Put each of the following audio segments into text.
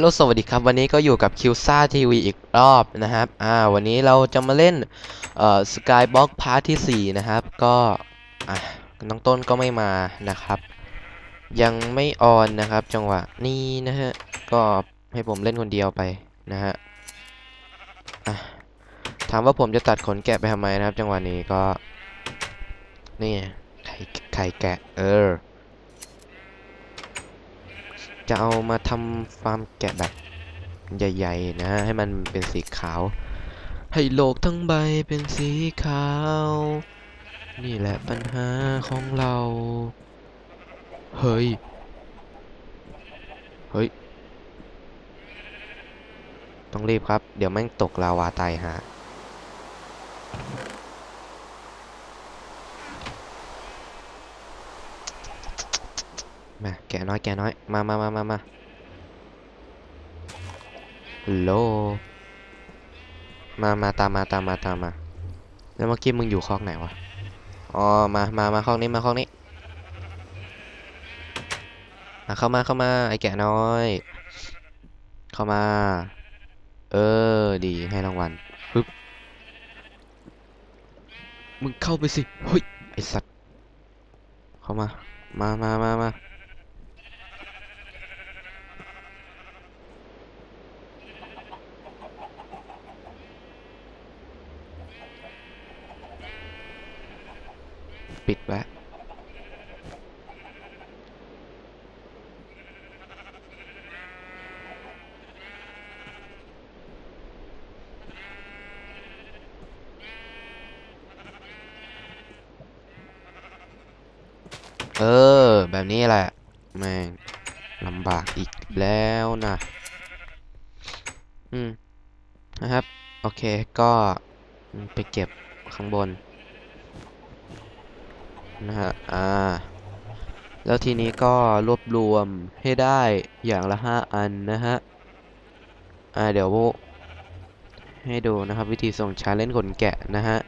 ลโหลสวัสดีครับ วันนี้ก็อยู่กับคิวซ่าทีวีอีกรอบนะครับ อ่า วันนี้เราจะมาเล่น เอ่อสกายบ็อกพาร์ทที่ 4 นะครับ ก็ อะน้องต้นก็ไม่มานะครับ ยังไม่ออนนะครับ จังหวะนี้นะฮะ ก็ให้ผมเล่นคนเดียวไปนะฮะ อะ ถามว่าผมจะตัดขนแกะไปทำไมนะครับ จังหวะนี้ก็ นี่ไข่ไข่แกะ เออ จะเอามาทำฟาร์มแกะแบบใหญ่ๆนะ ให้มันเป็นสีขาว ให้โลกทั้งใบเป็นสีขาว นี่แหละปัญหาของเรา เฮ้ย เฮ้ย ต้องรีบครับ เดี๋ยวแม่งตกลาวาตายหา มาแกน้อยแกน้อย มามามามามาโล มามาตามมาตามมาตามมา แล้วเมื่อกี้มึงอยู่คอกไหนวะ อ๋อ มามามาคอกนี้มาคอกนี้ มาเข้ามาเข้ามาไอแกน้อย เข้ามา เออ ดีให้รางวัลปึ๊บ มึงเข้าไปสิ เฮ้ย ไอสัตว์ เข้ามา มามามามา ปิดไว้เออ แบบนี้แหละ แม่งลำบากอีกแล้วนะ อืม นะครับ โอเคก็ไปเก็บข้างบน นะฮะ อ่า แล้วทีนี้ก็รวบรวมให้ได้อย่างละห้าอันนะฮะ อ่า เดี๋ยวให้ดูนะครับ วิธีส่งชาเลนจ์ขนแกะนะฮะ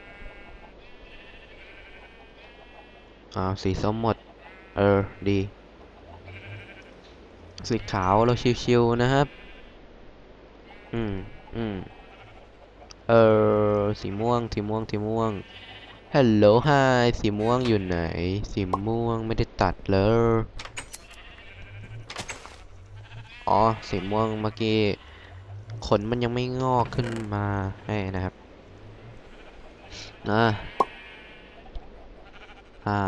อ่าสีส้มหมด เออ ดี สีขาวเราชิวๆนะครับ อืม อืม เออ สีม่วง สีม่วง สีม่วง ฮัลโหลไฮสีม่วงอยู่ไหน สีม่วงไม่ได้ตัดเลย อ๋อ สีม่วงเมื่อกี้ ขนมันยังไม่งอกขึ้นมาให้นะครับนะอ่า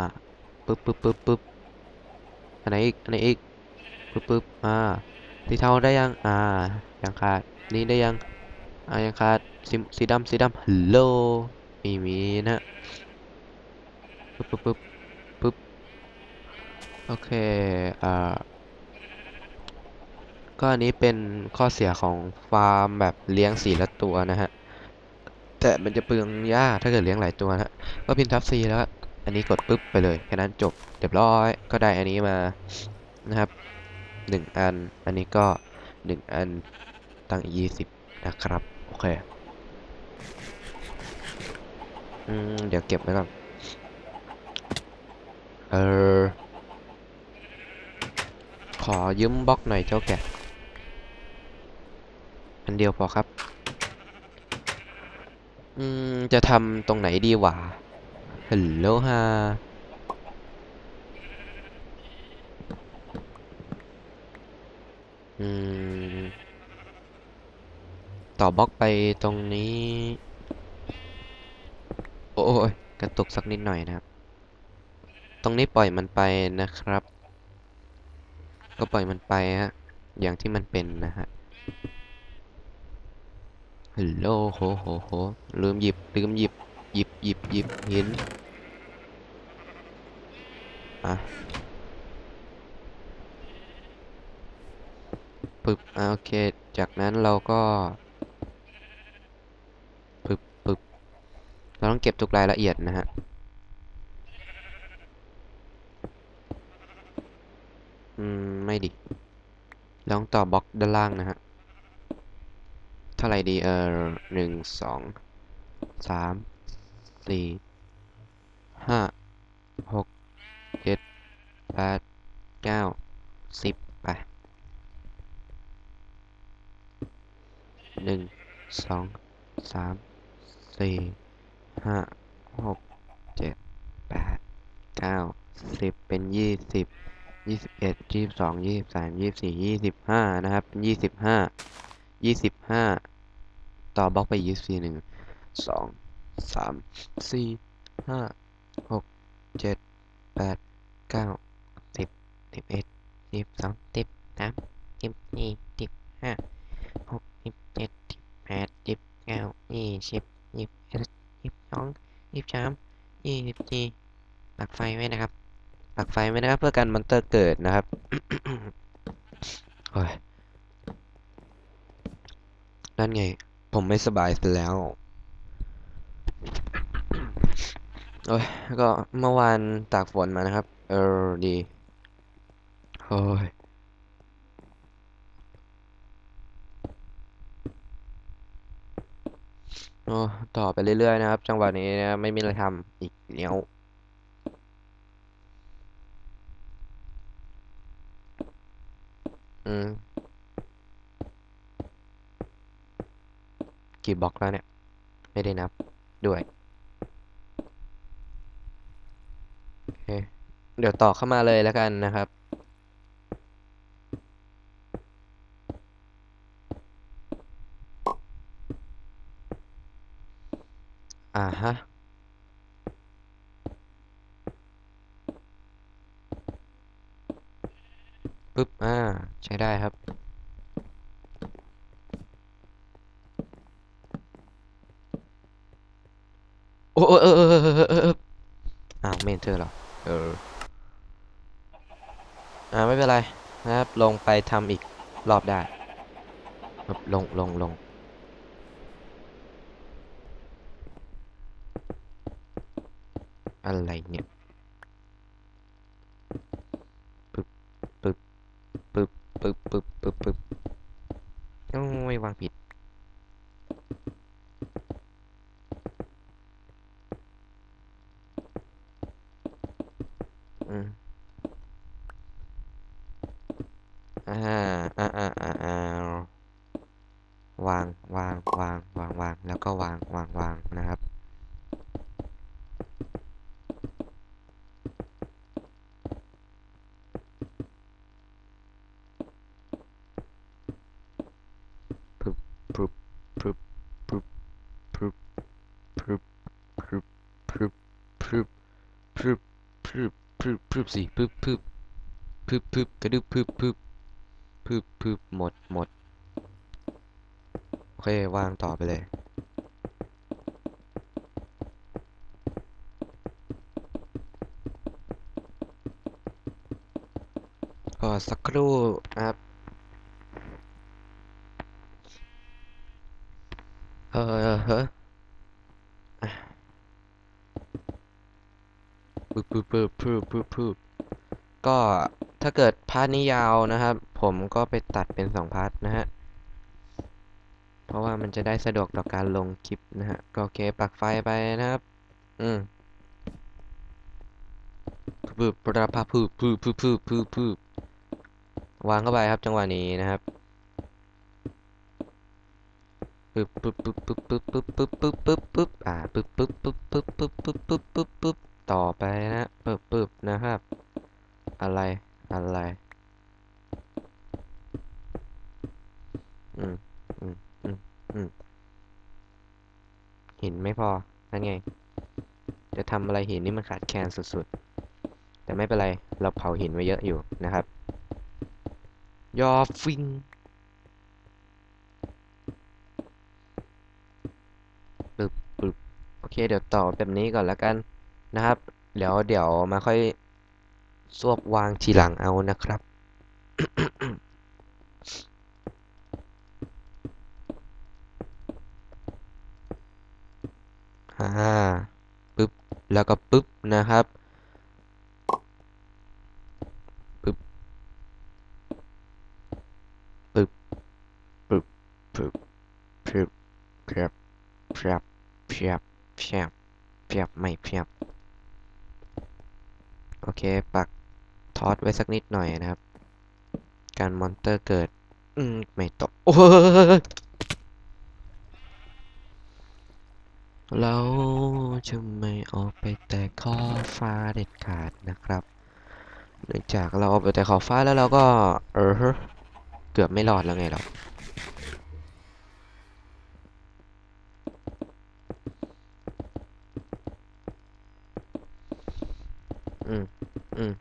ปึ๊บปึ๊บปึ๊บปึ๊บอันไหนอีก อันไหนอีก ปึ๊บปึ๊บอ่าสีเทาได้ยัง อ่า ยังขาด นี้ได้ยัง อ่า ยังขาด สีสีดำสีดำฮัลโหล มีมีนะปึ๊บปึ๊บปึ๊บปึ๊บโอเคอ่าก็อันนี้เป็นข้อเสียของฟาร์มแบบเลี้ยงสีละตัวนะฮะแต่มันจะเปลืองหญ้าถ้าเกิดเลี้ยงหลายตัวนะฮะก็พิมพ์ทับซีแล้วอันนี้กดปึ๊บไปเลยแค่นั้นจบเรียบร้อยก็ได้อันนี้มานะครับหนึ่งอันอันนี้ก็หนึ่งอันตั้งยี่สิบนะครับ โอเค อืมเดี๋ยวเก็บไว้ก่อน เออ ขอยืมบล็อกหน่อยเจ้าแกะอันเดียวพอครับ อืม จะทำตรงไหนดีวะฮัลโหลฮาอืม ต่อบล็อกไปตรงนี้ โอ้ยกระตุกสักนิดหน่อยนะครับ ตรงนี้ปล่อยมันไปนะครับ ก็ปล่อยมันไปฮะ อย่างที่มันเป็นนะฮะ ฮัลโหลโหโหโหลืมหยิบลืมหยิบ หยิบหยิบหยิบหินอะปึ๊บอะโอเค จากนั้นเราก็ปึ๊บปึ๊บ เราต้องเก็บทุกรายละเอียดนะฮะอืม ไม่ดิลองต่อบล็อกด้านล่างนะฮะ เท่าไหร่ดี เออหนึ่งสองสามสี่ห้าหกเจ็ดแปดเก้าสิบไปสองสามสี่ ห้าหกเจ็ดแปดเก้าสิบเป็นยี่สิบยี่สิบเอ็ดยี่สิบสองยี่สิบสามยี่สิบสี่ยี่สิบห้านะครับยี่สิบห้ายี่สิบห้าต่อบล็อกไปยี่สิบสี่หนึ่งสองสามสี่ห้าหกเจ็ดแปดเก้าสิบสิบเอ็ดสิบสองสิบสามสิบสี่สิบห้าหกสิบเจ็ดสิบแปดสิบเก้ายี่สิบยี่สิบ ยี่สิบสองยี่สิบสามยี่สิบสี่ปักไฟไว้นะครับปักไฟไว้นะครับ เพื่อกันมอนเตอร์เกิดนะครับโอ้ยนั่นไง ผมไม่สบายเสียแล้วโอ้ยก็เมื่อวานตากฝนมานะครับ เออดีโอ้ย โอ้ ต่อไปเรื่อยๆนะครับ จังหวะนี้นะไม่มีอะไรทำอีกแล้วอืมกี่บล็อกแล้วเนี่ย ไม่ได้นับด้วยโอเคเดี๋ยวต่อเข้ามาเลยแล้วกันนะครับ อ่าฮะ ปึ๊บ อ่า ใช้ได้ครับ โอ้เออเออเออเออเอออ้าวไม่เห็นเธอเหรอ เออ อ่า ไม่เป็นไรนะครับ ลงไปทำอีกรอบได้ ลงลงลงอะไรเนี่ย อ่าอ่าอ่าอ่าอ่าวางวางวางวางวางแล้วก็วางวางวางนะครับ พึบพึบพึบพึบพึบพึบพึบพึบพึบพึบพึบพึบพึบสิพึบพึบพึบพึบกระดึบพึบพึบ พึบพึบหมดหมดโอเควางต่อไปเลย ก็สักครู่ครับเออเฮ้ออะปึ๊บปึ๊บปึ๊บปึ๊บปึ๊บปึ๊บก็ถ้าเกิดพาร์ทนี้ยาวนะครับ ผมก็ไปตัดเป็นสองพาร์ทนะฮะ เพราะว่ามันจะได้สะดวกต่อการลงคลิปนะฮะ ก็โอเคปักไฟไปนะครับ อืมปึ๊บประพาปึ๊บปึ๊บปึ๊บปึ๊บปึ๊บปึ๊บวางเข้าไปครับจังหวะนี้นะครับปึ๊บปึ๊บปึ๊บปึ๊บปึ๊บปึ๊บปึ๊บปึ๊บปึ๊บปึ๊บอ่าปึ๊บปึ๊บปึ๊บปึ๊บปึ๊บปึ๊บปึ๊บปึ๊บปึ๊บต่อไปนะปึ๊บปึ๊บนะครับ อะไร อะไร อืมอืมอืมอืมหินไม่พอ นั่นไง จะทำอะไรหินนี่มันขาดแคลนสุดๆ แต่ไม่เป็นไร เราเผาหินไว้เยอะอยู่นะครับ ยอฟิงปึ๊บปึ๊บโอเค เดี๋ยวต่อแบบนี้ก่อนแล้วกันนะครับ เดี๋ยวเดี๋ยวมาค่อยสวบวางทีหลังเอานะครับ อ่าปึ๊บแล้วก็ปึ๊บนะครับปึ๊บปึ๊บปึ๊บปึ๊บปึ๊บครับครับเพียบเพียบเพียบไม่เพียบโอเค ปักทอสไว้สักนิดหน่อยนะครับ การมอนเตอร์เกิด อืม ไม่ตกโอ้ย เราจะไม่ออกไปแต่ขอฟ้าเด็ดขาดนะครับ เนื่องจากเราออกไปแต่ขอบฟ้าแล้วเราก็ เออเกือบไม่รอดแล้วไงเราอืมอืม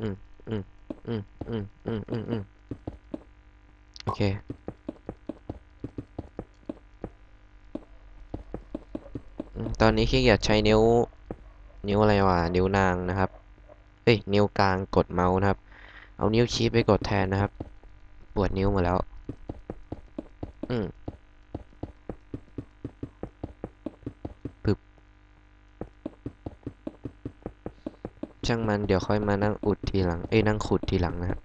อืมอืมอืมอืมอืมอืมอืมโอเค อืม ตอนนี้ขี้เกียจใช้นิ้ว นิ้วอะไรวะ นิ้วนางนะครับ เอ้ย นิ้วกลางกดเมาส์นะครับ เอานิ้วชี้ไปกดแทนนะครับ ปวดนิ้วมาแล้ว อืมปึ๊บ ช่างมันเดี๋ยวค่อยมานั่งอุดทีหลัง เอ้ย นั่งขุดทีหลังนะครับ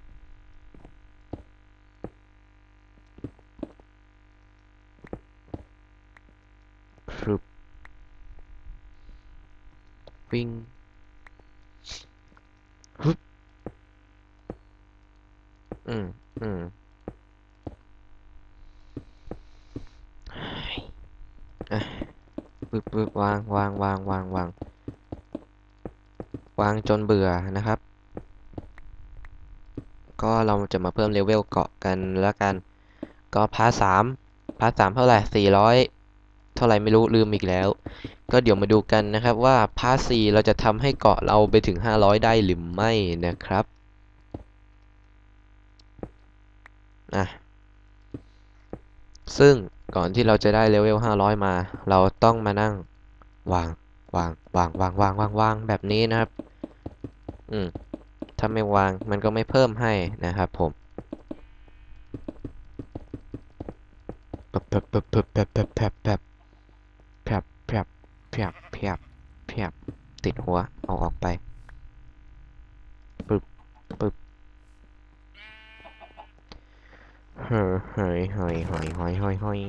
พรึบ วิ่งฮึบอืมอืมเฮ้ยอะปึ๊บปึ๊บวางวางวางวางวางวางจนเบื่อนะครับ ก็เราจะมาเพิ่มเลเวลเกาะกันแล้วกัน ก็พาร์ทสามพาร์ทสามเท่าไหร่สี่ร้อยเท่าไหร่ไม่รู้ลืมอีกแล้ว ก็เดี๋ยวมาดูกันนะครับว่าพาร์ทเราจะทำให้เกาะเราไปถึง 500 ได้หรือไม่นะครับอะซึ่งก่อนที่เราจะได้เลเวล 500 มา เราต้องมานั่งวางวางวางวางวางวางวางแบบนี้นะครับ อืม ถ้าไม่วางมันก็ไม่เพิ่มให้นะครับผมแบบแบบแบบแบบแบบแบบ แบบแบบแบบแบบติดหัว เอาออกไป ปึ๊บ ปึ๊บ เฮ้ยเฮ้ยเฮ้ยเฮ้ยเฮ้ยเฮ้ยเฮ้ย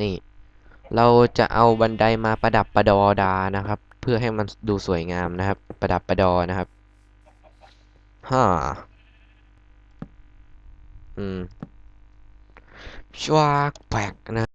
นี่ เราจะเอาบันไดมาประดับประดอดานะครับ เพื่อให้มันดูสวยงามนะครับ ประดับประดอนะครับฮ่าอืมชวากแปกนะ